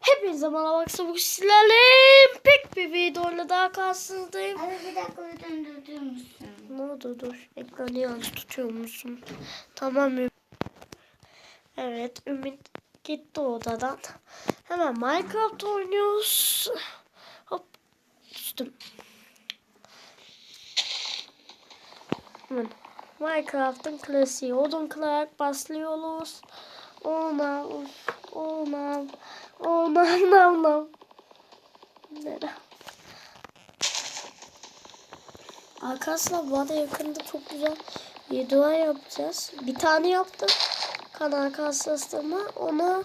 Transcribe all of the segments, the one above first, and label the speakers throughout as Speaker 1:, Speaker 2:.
Speaker 1: Hepinize arkadaşlar. Bu sizlerle pek bir videoyla daha karşınızdayım.
Speaker 2: Abi bir dakika bir döndürdür müsün?
Speaker 1: Ne oldu dur. Ekranı yanlış tutuyor musun? Tamam. Evet Ümit gitti odadan. Hemen Minecraft oynuyoruz. Hop düştüm. Hemen Minecraft'ın klasiği odun kırarak başlıyoruz. Ona ona ona ona Nere? Arkadaşlar bu arada yakında çok güzel video yapacağız. Bir tane yaptım. Kanal karşılaştırma. Ona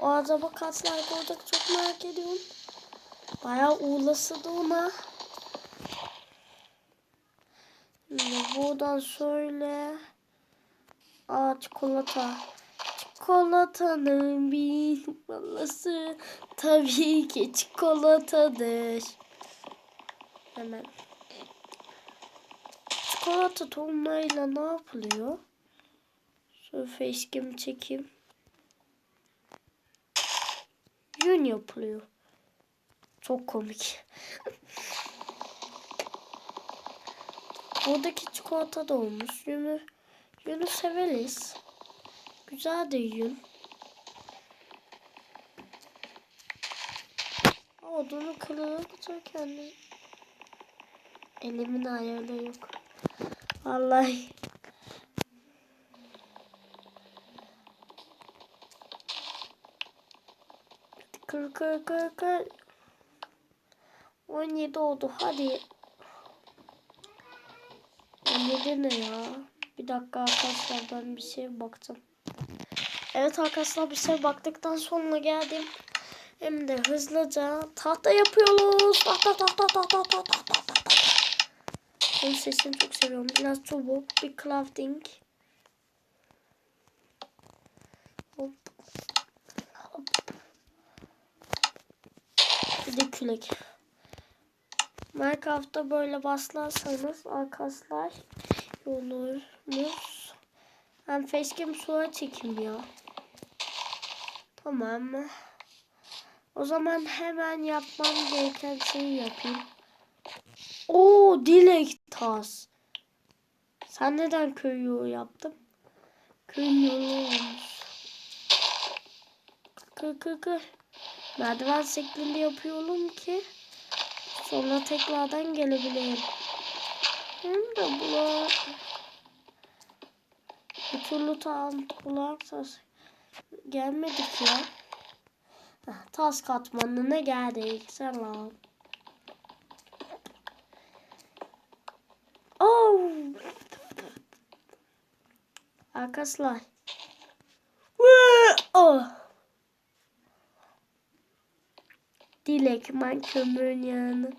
Speaker 1: o acaba kaç like olacak çok merak ediyorum. Bayağı uğurlası da ona. Buradan şöyle. Aa çikolata. Çikolatanın bir balası tabii ki çikolatadır. Hemen. Çikolata tohumlarıyla ne yapılıyor? Şöyle facecam çekeyim. Yün yapılıyor. Çok komik. Buradaki çikolata da olmuş. Yünü, yünü severiz. Güzel de yün. Odunu kırılınca kendi elimin ayarı yok. Vallahi. Kır kır kır kır. 17 oldu hadi. 17 ne ya? Bir dakika arkadaşlar ben bir şey bakacağım. Evet arkadaşlar bir şey baktıktan sonra geldim. Hem de hızlıca tahta yapıyoruz. Tahta tahta tahta tahta tahta tahta. Onun sesini çok seviyorum. Biraz çubuk, bir crafting. Hop. Hop. Bir de külek. Minecraft'ta böyle baslarsanız arkadaşlar olurmuş. Ben facecam suya çekeyim ya. Tamam? O zaman hemen yapmam gereken şeyi yapayım. Oo dilek tas. Sen neden köy yolu yaptın? Köy yolu olmuş. Kır kır kır. Merdiven şeklinde yapıyorum ki sonra tekrardan gelebileyim. Hem de bu bir türlü tam kulak ses gelmedik ya. Tas katmanına geldik. Selam. Oh. Arkadaşlar. Oh. Dilek ben kömürün yanına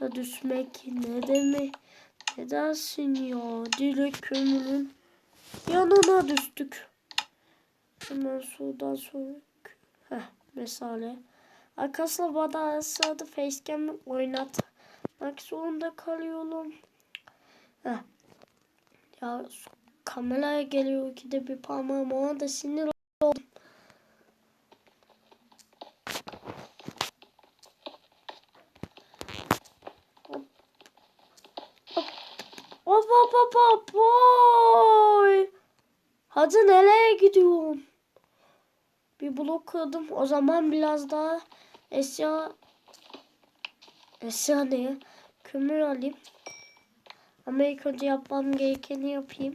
Speaker 1: da düşmek ne demek? Ne dersin ya? Dilek kömürün yanına düştük. Hemen sudan sonra Heh, mesale. Arkadaşlar bana arasında facecam oynatmak zorunda kalıyorum. Heh. Ya şu kameraya geliyor ki de bir parmağım ona da sinir oldum. Hop. Hop. Hop hop hop hop. Oy. Hadi nereye gidiyorsun? Bir blok kırdım. O zaman biraz daha eşya eşya ne? Kömür alayım. Ama yapmam gerekeni yapayım.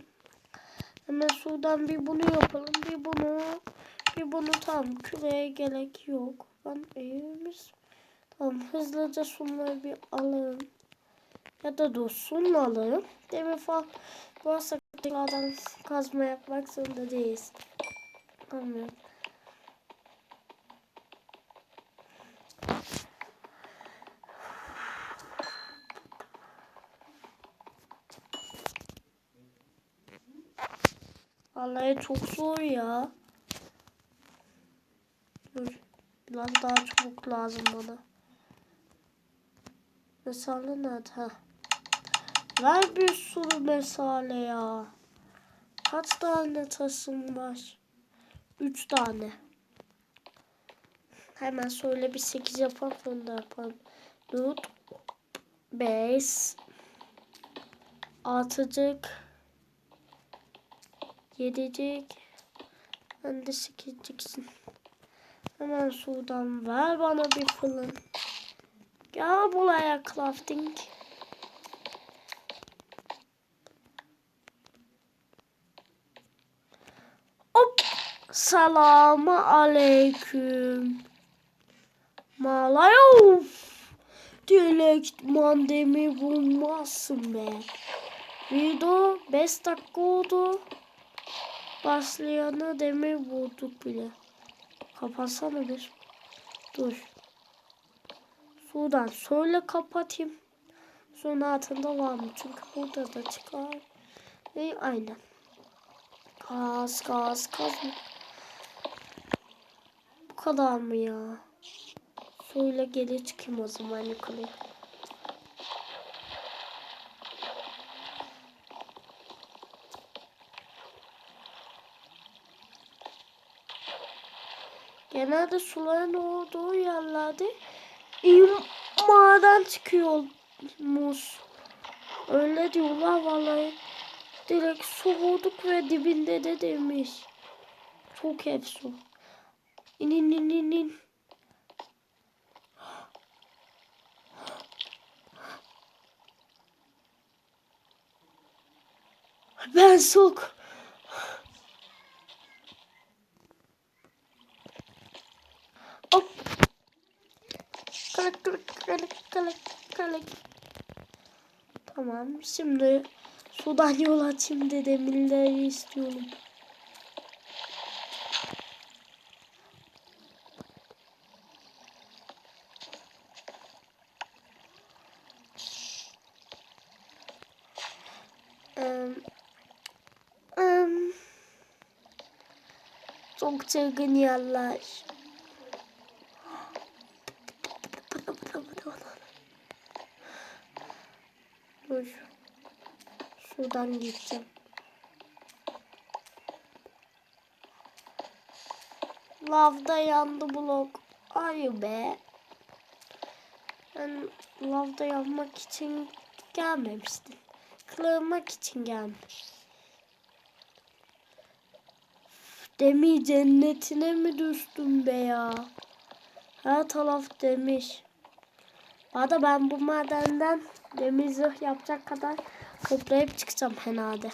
Speaker 1: Hemen şuradan bir bunu yapalım. Bir bunu. Bir bunu tam küreye gerek yok. Ben evimiz. Tamam hızlıca şunları bir alalım. Ya da dursun alalım. Demir falan varsa tekrardan kazma yapmak zorunda değiliz. Tamam. Vallahi çok zor ya. Dur. Biraz daha çabuk lazım bana. Mesale nerede? Ha. Ver bir sürü mesale ya. Kaç tane tasım var? Üç tane. Hemen söyle bir 8 yapalım sonra da yapalım. 4 5 Altıcık Yedicik Ben de sekizciksin. Hemen sudan ver bana bir fırın. Gel buraya crafting. Hop. Selamu aleyküm. Malayo. Dilek mandemi bulmazsın be. Video 5 dakika oldu. Başlayana demir bulduk bile. Kapatsana bir. Dur. Sudan söyle kapatayım. Suyun altında var mı? Çünkü burada da çıkar. Ve aynen. Kaz kaz kaz? Bu kadar mı ya? Suyla geri çıkayım o zaman yukarıya. Genelde suların olduğu yerlerde iyi maden çıkıyormuş. Öyle diyorlar vallahi. Direkt su bulduk ve dibinde de demiş. Çok hep su. İn in in in. Ben sok. Kılık kılık kılık kılık kılık. Tamam şimdi sudan yol açayım dedemirleri istiyorum. Çok çılgın yerler. Dur. Şuradan gideceğim. Lavda yandı blok. Ay be. Ben lavda yanmak için gelmemiştim. Kırılmak için gelmiş. Demir cennetine mi düştüm be ya? Her taraf demiş. Arada ben bu madenden demir yapacak kadar toplayıp çıkacağım herhalde.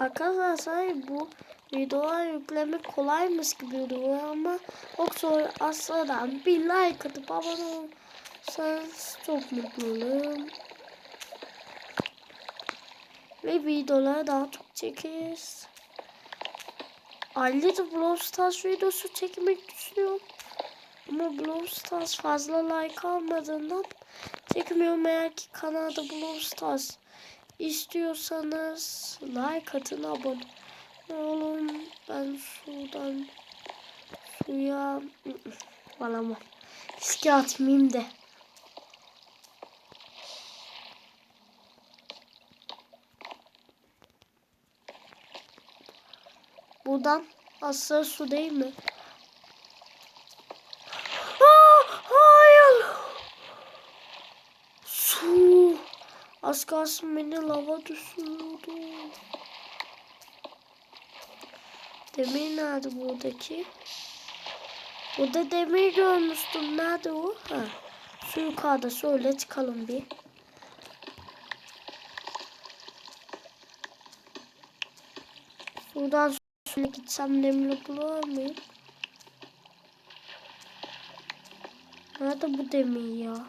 Speaker 1: Arkadaşlar bu videolar yüklemek kolaymış gibi duruyor ama çok zor aslında bir like atıp abone olursanız çok mutlu olurum. Ve videoları daha çok çekeriz. Ayrıca Brawl Stars videosu çekmek düşünüyorum. Ama Brawl Stars fazla like almadığından çekmiyorum. Eğer ki kanalda Brawl Stars istiyorsanız like atın abone olun. Ben sudan suya valamam. Riske atmayayım da. Buradan asla su değil mi? Aa, hayır. Su. Az kalsın beni lava düşürüyordu. Demir nerede buradaki? Burada demir görmüştüm. Nerede o? Ha. Su yukarıda. Şöyle çıkalım bir. Buradan şöyle gitsem demir bulur muyum? Nerede bu demir ya?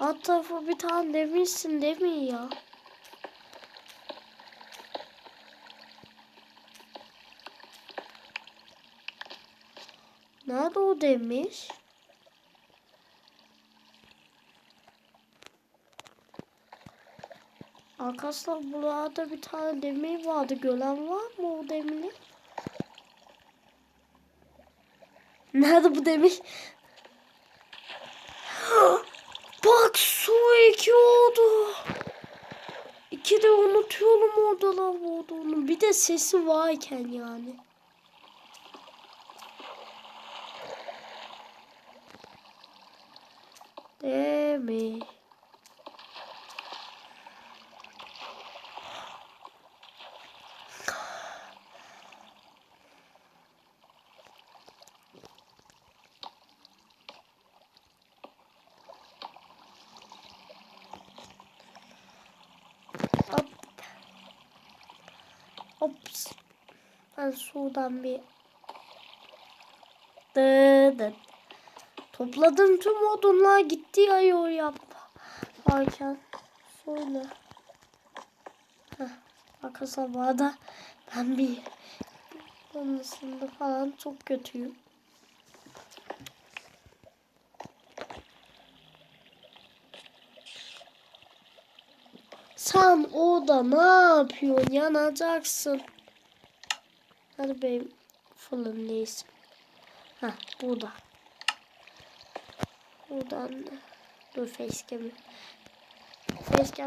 Speaker 1: Alt tarafı bir tane demirsin mi ya? Nerede o demir? Arkadaşlar burada bir tane demir vardı. Gören var mı o demiri? Nerede bu demir? Bak su iki oldu. İki de unutuyorum orada lav olduğunu. Bir de sesi varken yani. Demir. Ops. Ben sudan bir Dıdıt. Topladım tüm odunlar gitti ya yol yap. Varken söyle. Heh, Arka sabahda ben bir konusunda falan çok kötüyüm. Sen orada ne yapıyorsun? Yanacaksın. Hadi benim fırın neyse. Ha burada. Buradan dur facecam'i. Facecam